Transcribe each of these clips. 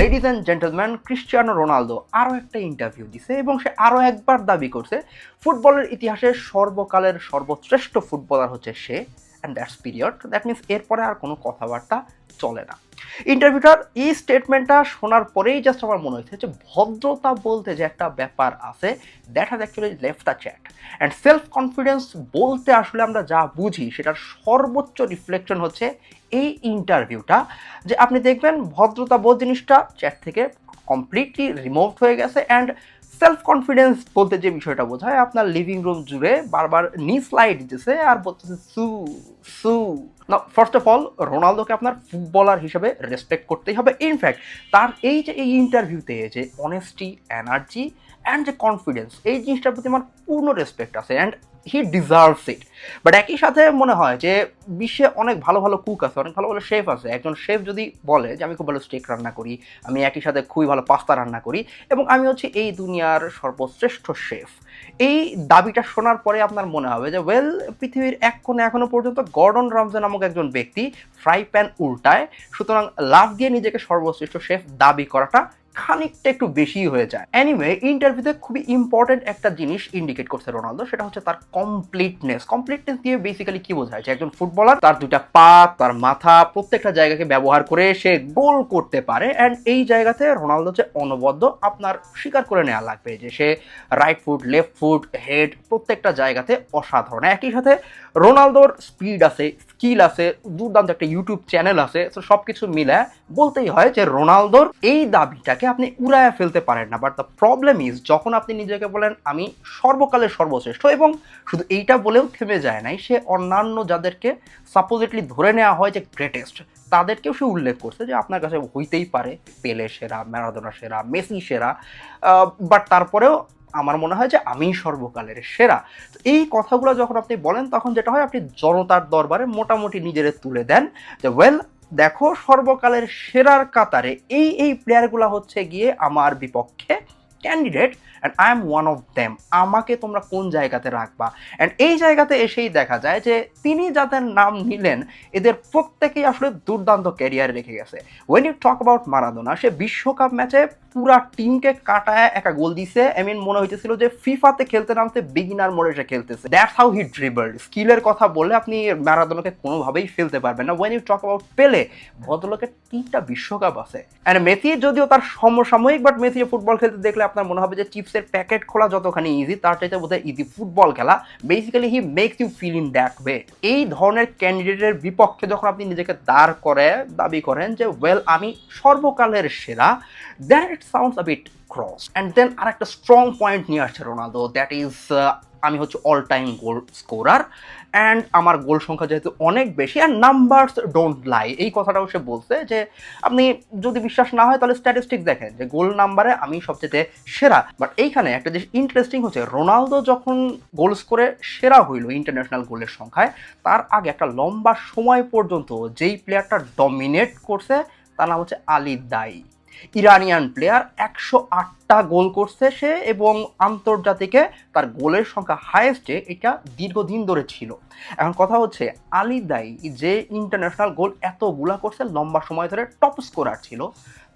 Ladies and gentleman Cristiano Ronaldo আরও একটা interview দিছে এবং সে আরও একবার দাবি করছে, ফুটবলের ইতিহাসে সর্বকালের সর্বশ্রেষ্ঠ ফুটবলার হচ্ছে সে and that's period that means এরপরে আর কোনো কথাবার্তা চলে না। ইন্টারভিউটার এই স্টেটমেন্টটা শোনার পরেই জাস্ট আমার মনে হয়েছে যে ভদ্রতা বলতে যে একটা ব্যাপার আছে that has actually left the chat and self confidence বলতে আসলে আমরা যা বুঝি সেটার সর্বোচ্চ রিফ্লেকশন হচ্ছে এই ইন্টারভিউটা যে আপনি দেখবেন ভদ্রতা বোধ জিনিসটা চ্যাট থেকে কমপ্লিটলি রিমুভ হয়ে গেছে অ্যান্ড সেলফ কনফিডেন্স বলতে যে বিষয়টা বোঝায়, আপনার লিভিং রুম জুড়ে বারবার নি স্লাইড দিতেছে আর বলতেছে, সু সু। না ফার্স্ট অফ অল রোনালদোকে আপনার ফুটবলার হিসেবে রেসপেক্ট করতেই হবে। ইনফ্যাক্ট তার এই যে, এই ইন্টারভিউতে যে অনেস্টি এনার্জি অ্যান্ড যে কনফিডেন্স এই জিনিসটার প্রতি আমার পূর্ণ রেসপেক্ট আছে। And he deserves it but একই সাথে মনে হয় যে বিশ্বে অনেক ভালো ভালো কুক আছে, অনেক ভালো ভালো শেফ আছে। একজন শেফ যদি বলে যে, আমি খুব ভালো স্টেক রান্না করি, আমি একই সাথে খুবই ভালো পাস্তা রান্না করি, এবং আমি হচ্ছে এই দুনিয়ার সর্বশ্রেষ্ঠ শেফ এই দাবিটা শোনার পরে আপনার মনে হবে যে ওয়েল পৃথিবীর এক কোণে এখনও পর্যন্ত গর্ডন রামজে নামক একজন ব্যক্তি ফ্রাই প্যান উল্টায়। সুতরাং লাভ দিয়ে নিজেকে সর্বশ্রেষ্ঠ শেফ দাবি করাটা খানিকটা একটু বেশি হয়ে যায়। এনিওয়ে ইন্টারভিউতে খুবই ইম্পর্টেন্ট একটা জিনিস ইন্ডিকেট করছে রোনালদো, সেটা হচ্ছে তার কমপ্লিটনেস কমপ্লিটনেস দিয়ে বেসিক্যালি কি বোঝায়? যে একজন ফুটবলার তার দুইটা পা, তার মাথা, প্রত্যেকটা জায়গাকে ব্যবহার করে সে গোল করতে পারে। অ্যান্ড এই জায়গাতে রোনালদো যে অনবদ্য, আপনার স্বীকার করে নেওয়া লাগবে যে সে right foot left foot head প্রত্যেকটা জায়গাতে অসাধারণ। একই সাথে রোনালদোর স্পিড আছে স্কিল আছে, দুর্দান্ত একটা ইউটিউব চ্যানেল আছে, তো সব কিছু মিলে বলতেই হয় যে রোনালদোর এই দাবিটাকে আপনি উড়ায় ফেলতে পারেন না। বাট দ্য প্রবলেম ইজ যখন আপনি নিজেকে বলেন, আমি সর্বকালের সর্বশ্রেষ্ঠ এবং শুধু এইটা বলেও থেমে যায় নাই, সে অন্যান্য যাদেরকে সাপোজিটলি ধরে নেওয়া হয় যে গ্রেটেস্ট তাদেরকেও সে উল্লেখ করছে যে আপনার কাছে হইতেই পারে পেলে সেরা ম্যারাদোনা সেরা মেসি সেরা বাট তারপরেও আমার মনে হয় যে আমি সর্বকালের সেরা। তো এই কথাগুলো যখন আপনি বলেন, তখন যেটা হয়, আপনি জনতার দরবারে মোটামুটি নিজেরে তুলে দেন যে ওয়েল দেখো, সর্বকালের সেরার কাতারে এই এই প্লেয়ারগুলো হচ্ছে গিয়ে আমার বিপক্ষে candidate and I am one of them আমাকে তোমরা কোন জায়গাতে রাখবা? অ্যান্ড এই জায়গাতে এসেই দেখা যায় যে তিনি যাদের নাম নিলেন, এদের প্রত্যেকেই আসলে দুর্দান্ত ক্যারিয়ার রেখে গেছে। When you talk about Maradona, সে বিশ্বকাপ ম্যাচে পুরা টিমকে কাটায় একটা গোল দিছে। আই মিন মনে হইতেছিল যে ফিফাতে খেলতে নামতে বিগিনার মোড়ে সে খেলতেছে। দ্যাটস হাউ হি ড্রিবল স্কিলের কথা বললে আপনি ম্যারাদোনাকে কোনোভাবেই ফেলতে পারবেন না। ওয়েন ইউ টক অ্যাবাউট পেলে ভদ্রলোকের তিনটা বিশ্বকাপ আছে। অ্যান্ড মেসি যদিও তার সমসাময়িক বাট মেসি ফুটবল খেলতে দেখলে আপনার মনে হবে যে চিপসের প্যাকেট খোলা যতখানি ইজি তার চাইতে বোধহয় ইজি ফুটবল খেলা। Basically he makes you feel in that way এই ধরনের ক্যান্ডিডেটের বিপক্ষে যখন আপনি নিজেকে দাঁড় করে দাবি করেন যে ওয়েল আমি সর্বকালের সেরা that it sounds a bit cross and then আর একটা স্ট্রং পয়েন্ট নিয়ে আসছে রোনালদো দ্যাট ইজ আমি হচ্ছে all time goal scorer and আমার গোল সংখ্যা যেহেতু অনেক বেশি অ্যান্ড নাম্বারস ডোন্ট লাই এই কথাটাও সে বলছে যে, আপনি যদি বিশ্বাস না হয়, তাহলে স্ট্যাটিস্টিক দেখেন যে গোল নাম্বারে আমি সবচেয়ে সেরা। বাট এইখানে একটা জিনিস ইন্টারেস্টিং হচ্ছে, রোনালদো যখন গোল স্কোরে সেরা হইল ইন্টারন্যাশনাল গোলের সংখ্যায়, তার আগে একটা লম্বা সময় পর্যন্ত যেই প্লেয়ারটা ডমিনেট করছে, তার নাম হচ্ছে আলী দাই। ইরানিয়ান প্লেয়ার একশো আটটা গোল করছে সে এবং আন্তর্জাতিকে তার গোলের সংখ্যা হায়েস্টে এটা দীর্ঘদিন ধরে ছিল। এখন কথা হচ্ছে, আলী দাই যে ইন্টারন্যাশনাল গোল এতগুলা করছে, লম্বা সময় ধরে টপ স্কোরার ছিল,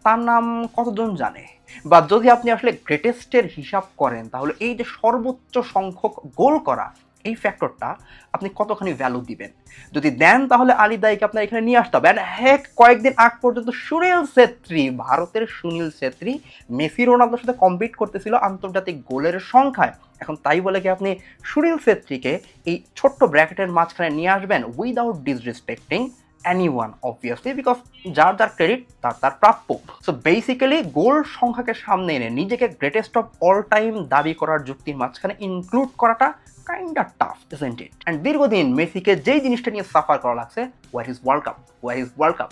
তার নাম কতজন জানে? বা যদি আপনি আসলে গ্রেটেস্টের হিসাব করেন, তাহলে এই যে সর্বোচ্চ সংখ্যক গোল করা এই ফ্যাক্টরটা আপনি কতখানি ভ্যালু দিবেন? যদি দেন তাহলে আলী দাইকে আপনার এখানে নিয়ে আসতে হবে। হ্যাঁ কয়েকদিন আগ পর্যন্ত সুনীল ছেত্রী, ভারতের সুনীল ছেত্রী, মেসি রোনালদোর সাথে কম্পিট করতেছিল আন্তর্জাতিক গোলের সংখ্যায়। এখন তাই বলে কি আপনি সুনীল ছেত্রীকে এই ছোট্ট ব্র্যাকেটের মাঝখানে নিয়ে আসবেন without disrespecting anyone obviously because যার যার ক্রেডিট তার তার প্রাপ্য। সো বেসিক্যালি গোল সংখ্যাকে সামনে এনে নিজেকে গ্রেটেস্ট অফ অল টাইম দাবি করার যুক্তির মাঝখানে ইনক্লুড করাটা kind of tough isn't it and দীর্ঘদিন মেসিকে যেই জিনিসটা নিয়ে সাফার করা লাগছে war is World Cup war is World Cup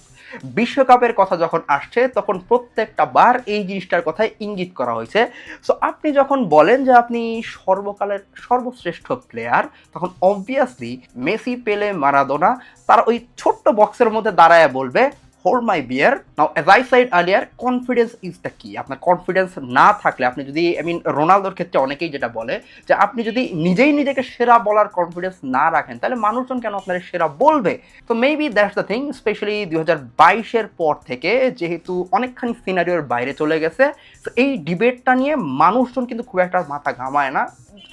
বিশ্বকাপের কথা যখন আসছে, তখন প্রত্যেকটা বার এই জিনিসটার কথাই ইঙ্গিত করা হয়েছে। সো আপনি যখন বলেন যে আপনি সর্বকালের সর্বশ্রেষ্ঠ প্লেয়ার তখন অবভিয়াসলি মেসি, পেলে, মারাদোনা, তার ওই ছোট্ট বক্সের মধ্যে দাঁড়ায় বলবে hold my beer now as I said earlier confidence is the কি আপনার কনফিডেন্স না থাকলে, আপনি যদি আই মিন রোনালদোর ক্ষেত্রে অনেকেই যেটা বলে, যে আপনি যদি নিজেই নিজেকে সেরা বলার কনফিডেন্স না রাখেন, তাহলে মানুষজন কেন আপনার সেরা বলবে? তো maybe that's the thing specially দুই হাজার বাইশের পর থেকে যেহেতু অনেকখানি সিনারিওর বাইরে চলে গেছে তো এই ডিবেটটা নিয়ে মানুষজন কিন্তু খুব একটা মাথা ঘামায় না।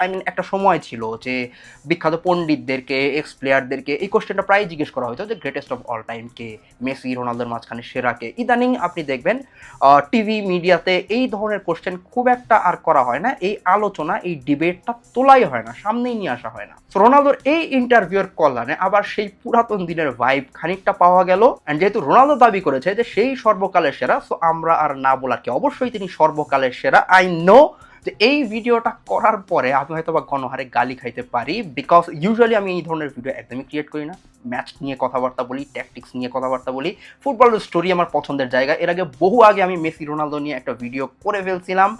আই মিন একটা সময় ছিল যে বিখ্যাত পণ্ডিতদেরকে এক্স প্লেয়ারদেরকে এই কোশ্চেনটা প্রায় জিজ্ঞেস করা হতো যে গ্রেটেস্ট অফ অল টাইম কে, মেসি রোনালদোর মাঝখানে সেরাকে। ইদানিং আপনি দেখবেন টিভি মিডিয়াতে এই ধরনের কোশ্চেন খুব একটা আর করা হয় না। এই আলোচনা, এই ডিবেটটা তোলাই হয় না, সামনেই নিয়ে আসা হয় না। রোনালদোর এই ইন্টারভিউর কল্যাণে আবার সেই পুরাতন দিনের ভাইব খানিকটা পাওয়া গেল। অ্যান্ড যেহেতু রোনালদো দাবি করেছে যে সেই সর্বকালের সেরা সো আমরা আর না বলার কি, অবশ্যই তিনি সর্বকালের সেরা। আই নো যে এই ভিডিওটা করার পরে আমি হয়তো বা গণহারে গালি খাইতে পারি বিকজ ইউজুয়ালি আমি এই ধরনের ভিডিও একদমই ক্রিয়েট করি না। ম্যাচ নিয়ে কথাবার্তা বলি ট্যাকটিক্স নিয়ে কথাবার্তা বলি। ফুটবলের স্টোরি আমার পছন্দের জায়গা। এর আগে বহু আগে আমি মেসি রোনালদো নিয়ে একটা ভিডিও করে ফেলছিলাম।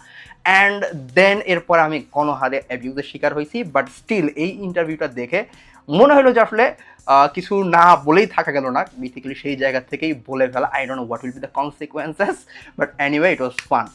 অ্যান্ড দেন এরপর আমি গণহারে অ্যাবিউজের শিকার হয়েছি। বাট স্টিল এই ইন্টারভিউটা দেখে মনে হলো যে আসলে কিছু না বলেই থাকা গেল না। বেসিক্যালি সেই জায়গা থেকেই বলে ফেলা। I don't know what will be the consequences but anyway it was fun